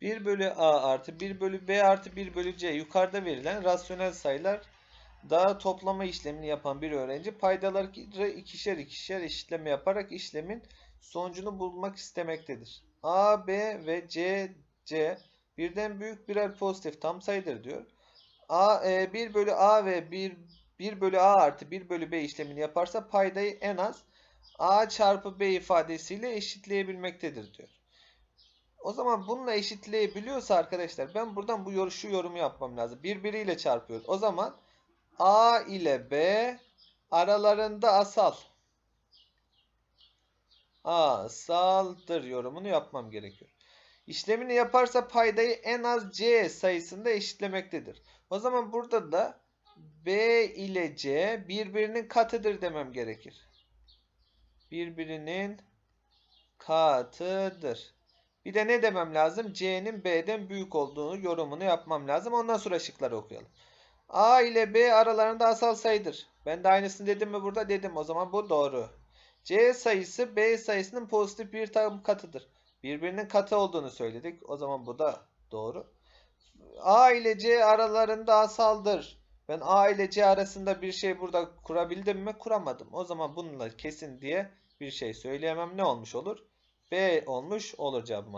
1 bölü A artı 1 bölü B artı 1 bölü C yukarıda verilen rasyonel sayılar daha toplama işlemini yapan bir öğrenci paydaları ikişer ikişer eşitleme yaparak işlemin sonucunu bulmak istemektedir. A, B ve C, C birden büyük birer pozitif tam sayıdır diyor. A, e, 1 bölü A ve 1, 1 bölü A artı 1 bölü B işlemini yaparsa paydayı en az A çarpı B ifadesiyle eşitleyebilmektedir diyor. O zaman bununla eşitleyebiliyorsa arkadaşlar ben buradan bu yor şu yorumu yapmam lazım. Birbiriyle çarpıyoruz. O zaman A ile B aralarında asal. Asaldır yorumunu yapmam gerekiyor. İşlemini yaparsa paydayı en az C sayısında eşitlemektedir. O zaman burada da B ile C birbirinin katıdır demem gerekir. Birbirinin katıdır. Bir de ne demem lazım? C'nin B'den büyük olduğunu yorumunu yapmam lazım. Ondan sonra şıkları okuyalım. A ile B aralarında asal sayıdır. Ben de aynısını dedim mi burada? Dedim. O zaman bu doğru. C sayısı B sayısının pozitif bir tam katıdır. Birbirinin katı olduğunu söyledik. O zaman bu da doğru. A ile C aralarında asaldır. Ben A ile C arasında bir şey burada kurabildim mi? Kuramadım. O zaman bununla kesin diye bir şey söyleyemem. Ne olmuş olur? B olmuş olur cevabım.